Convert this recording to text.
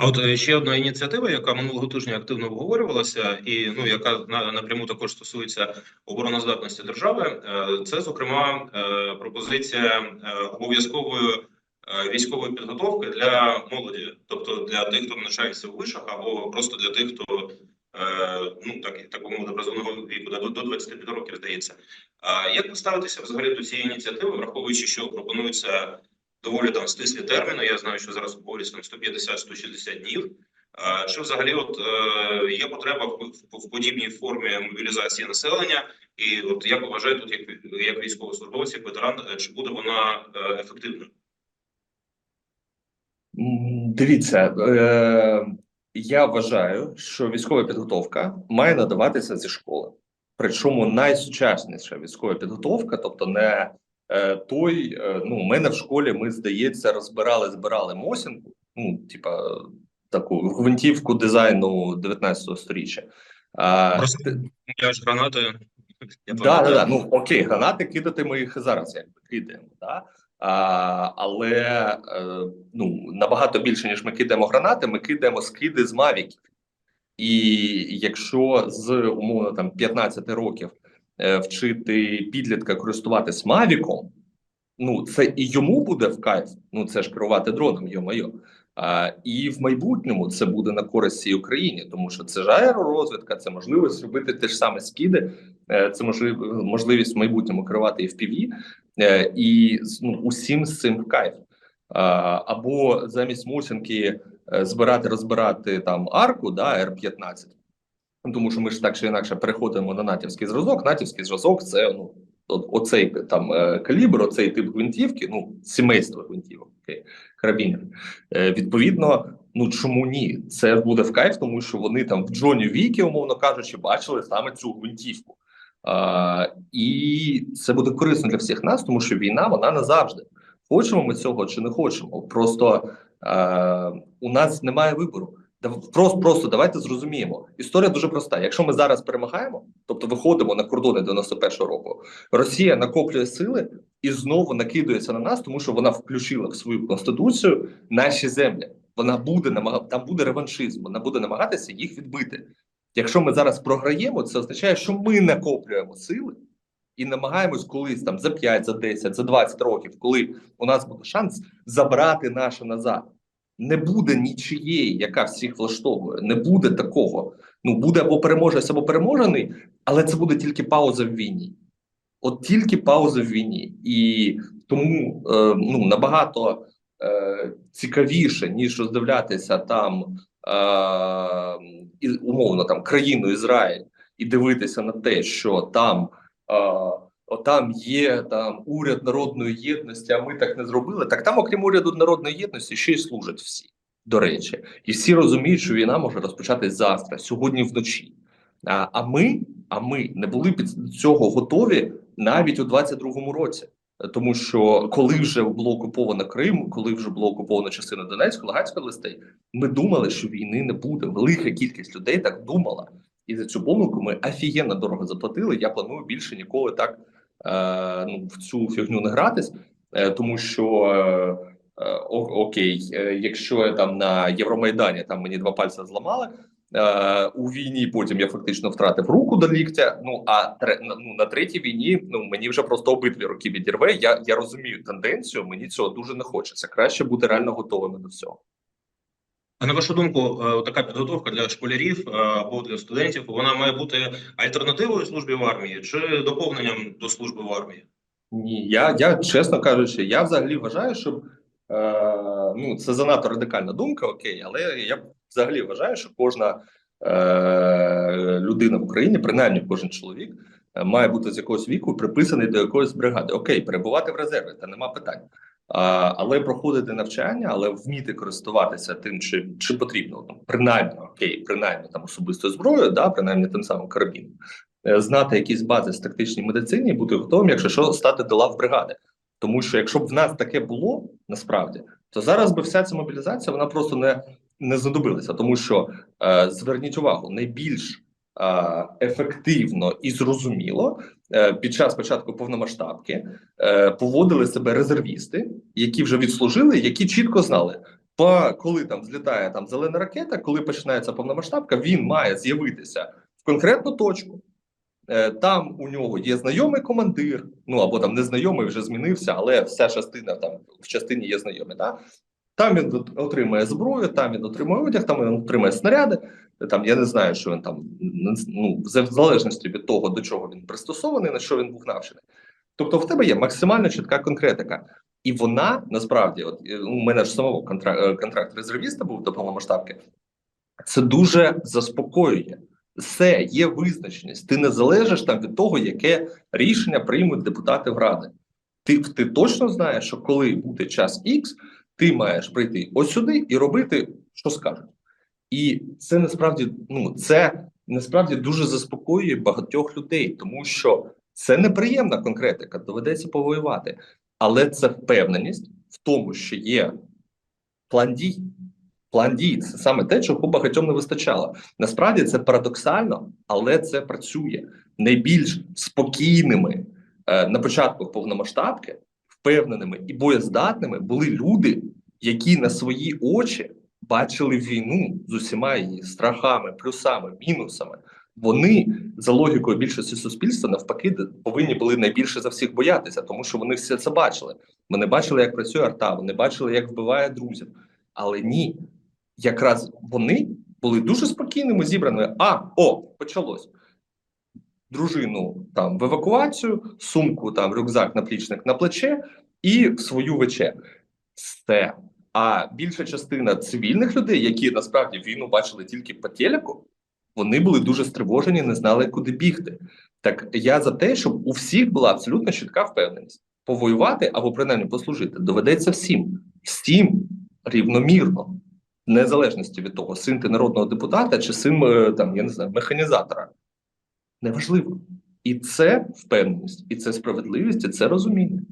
От е, ще одна ініціатива, яка минулого тижня активно обговорювалася, і ну яка на напряму також стосується обороноздатності держави, е, це зокрема е, пропозиція обов'язкової військової підготовки для молоді, тобто для тих, хто навчається в вишах, або просто для тих, хто ну так так би віку до, до 25 років здається. А як ви ставитеся взагалі до цієї ініціативи, враховуючи, що пропонується доволі там стислі терміни. Я знаю, що зараз обговорюється там 150-160 днів. Чи взагалі от е, є потреба в, подібній формі мобілізації населення? І от як ви вважаєте, тут як, як військовослужбовець, як ветеран, е, чи буде вона е, ефективною? Дивіться, я вважаю, що військова підготовка має надаватися зі школи. Причому найсучасніша військова підготовка, тобто не той, е, ну, у мене в школі ми, здається, розбирали, збирали Мосінку, ну, типа таку гвинтівку дизайну 19 сторіччя. Просто я ж гранати. Я Да, да, да. Ну окей, гранати кидати ми їх зараз якби кидаємо, да? а, але е, ну набагато більше ніж ми кидаємо гранати, ми кидаємо скиди з мавіків. І якщо з умовно там 15 років е, вчити підлітка користуватись мавіком, ну це і йому буде в кайф. Ну це ж керувати дроном, йо-моє. А, і в майбутньому це буде на користь цій Україні, тому що це ж аеророзвідка, це можливість робити те ж саме скиди, е, це можливість в майбутньому керувати FPV, е, і ну, усім з цим в кайф. Або замість Мосінки е, збирати, розбирати там арку, да, Р-15, Ну, тому що ми ж так чи інакше переходимо на натівський зразок. Натівський зразок це ну оцей там е, калібр, оцей тип гвинтівки, ну сімейство гвинтівок, карабінів. Е, відповідно, ну чому ні? Це буде в кайф, тому що вони там в Джоні Вікі, умовно кажучи, бачили саме цю гвинтівку. А, і це буде корисно для всіх нас, тому що війна вона назавжди. Хочемо ми цього чи не хочемо. Просто е, у нас немає вибору. Просто, просто давайте зрозуміємо. Історія дуже проста. Якщо ми зараз перемагаємо, тобто виходимо на кордони 91-го року, Росія накоплює сили і знову накидується на нас, тому що вона включила в свою конституцію наші землі. Вона буде намага... там буде реваншизм, вона буде намагатися їх відбити. Якщо ми зараз програємо, це означає, що ми накоплюємо сили і намагаємось колись там за 5, за 10, за 20 років, коли у нас буде шанс забрати наше назад. Не буде нічиєї, яка всіх влаштовує. Не буде такого. Ну буде або переможець, або переможений, але це буде тільки пауза в війні. От тільки пауза в війні, і тому е, ну набагато е, цікавіше ніж роздивлятися там е, умовно там країну Ізраїль і дивитися на те, що там. Е, Отам є там уряд народної єдності, а ми так не зробили. Так там, окрім уряду народної єдності, ще й служать всі, до речі, і всі розуміють, що війна може розпочатись завтра, сьогодні вночі. А, а ми, а ми не були під цього готові навіть у 22-му році. Тому що коли вже було окуповано Крим, коли вже було окуповано частина Донецької, Луганської областей, ми думали, що війни не буде. Велика кількість людей так думала. І за цю помилку ми офігенно дорого заплатили. Я планую більше ніколи так ну, в цю фігню не гратись, е, тому що е, е, о- окей, е, якщо я там на Євромайдані там мені два пальця зламали. Е, у війні потім я фактично втратив руку до ліктя. Ну а ну, на третій війні ну мені вже просто обидві руки відірве. Я, я розумію тенденцію. Мені цього дуже не хочеться. Краще бути реально готовими до всього. А на вашу думку, е, така підготовка для школярів е, або для студентів вона має бути альтернативою службі в армії чи доповненням до служби в армії? Ні, я, я чесно кажучи, я взагалі вважаю, що е, ну це занадто радикальна думка, окей, але я взагалі вважаю, що кожна е, людина в Україні, принаймні кожен чоловік, е, має бути з якогось віку приписаний до якоїсь бригади. Окей, перебувати в резерві, та нема питань. Але проходити навчання, але вміти користуватися тим, чи, чи потрібно ну, принаймні окей, принаймні там особистою зброєю, да, принаймні тим самим карабіном, е, знати якісь бази з тактичній медицині, і бути готовим, якщо що, стати до лав бригади. Тому що якщо б в нас таке було насправді, то зараз би вся ця мобілізація вона просто не, не знадобилася, тому що е, зверніть увагу, найбільш ефективно і зрозуміло е, під час початку повномасштабки е, поводили себе резервісти, які вже відслужили, які чітко знали, Па, коли там злітає там зелена ракета, коли починається повномасштабка, він має з'явитися в конкретну точку. Е, Там у нього є знайомий командир, ну або там незнайомий вже змінився, але вся частина там в частині є знайомий. Да? Там він от- отримує зброю, там він отримує одяг, там він отримує снаряди. Там я не знаю, що він там ну, в залежності від того, до чого він пристосований, на що він був навчений. Тобто, в тебе є максимально чітка конкретика. І вона насправді, от е, у мене ж самого е, контракт резервіста був до повномасштабки, це дуже заспокоює. Все, є визначеність. Ти не залежиш там від того, яке рішення приймуть депутати в ради. Ти, ти точно знаєш, що коли буде час X, ти маєш прийти ось сюди і робити, що скажуть. І це насправді ну це насправді дуже заспокоює багатьох людей, тому що це неприємна конкретика, доведеться повоювати, але це впевненість в тому, що є план дій. План дій це саме те, чого багатьом не вистачало. Насправді це парадоксально, але це працює найбільш спокійними е, на початку повномасштабки, впевненими і боєздатними були люди, які на свої очі бачили війну з усіма її страхами, плюсами, мінусами. Вони за логікою більшості суспільства навпаки повинні були найбільше за всіх боятися, тому що вони все це бачили. Вони бачили, як працює арта, вони бачили, як вбиває друзів. Але ні, якраз вони були дуже спокійними, зібраними. А, о, почалось. Дружину там в евакуацію, сумку, там рюкзак, наплічник на плече і в свою вече. Все. А більша частина цивільних людей, які насправді війну бачили тільки по телеку, вони були дуже стривожені, не знали, куди бігти. Так я за те, щоб у всіх була абсолютно чітка впевненість. Повоювати або принаймні послужити доведеться всім, всім рівномірно, в незалежності від того, син ти народного депутата чи син е, там, я не знаю, механізатора. Неважливо. І це впевненість, і це справедливість, і це розуміння.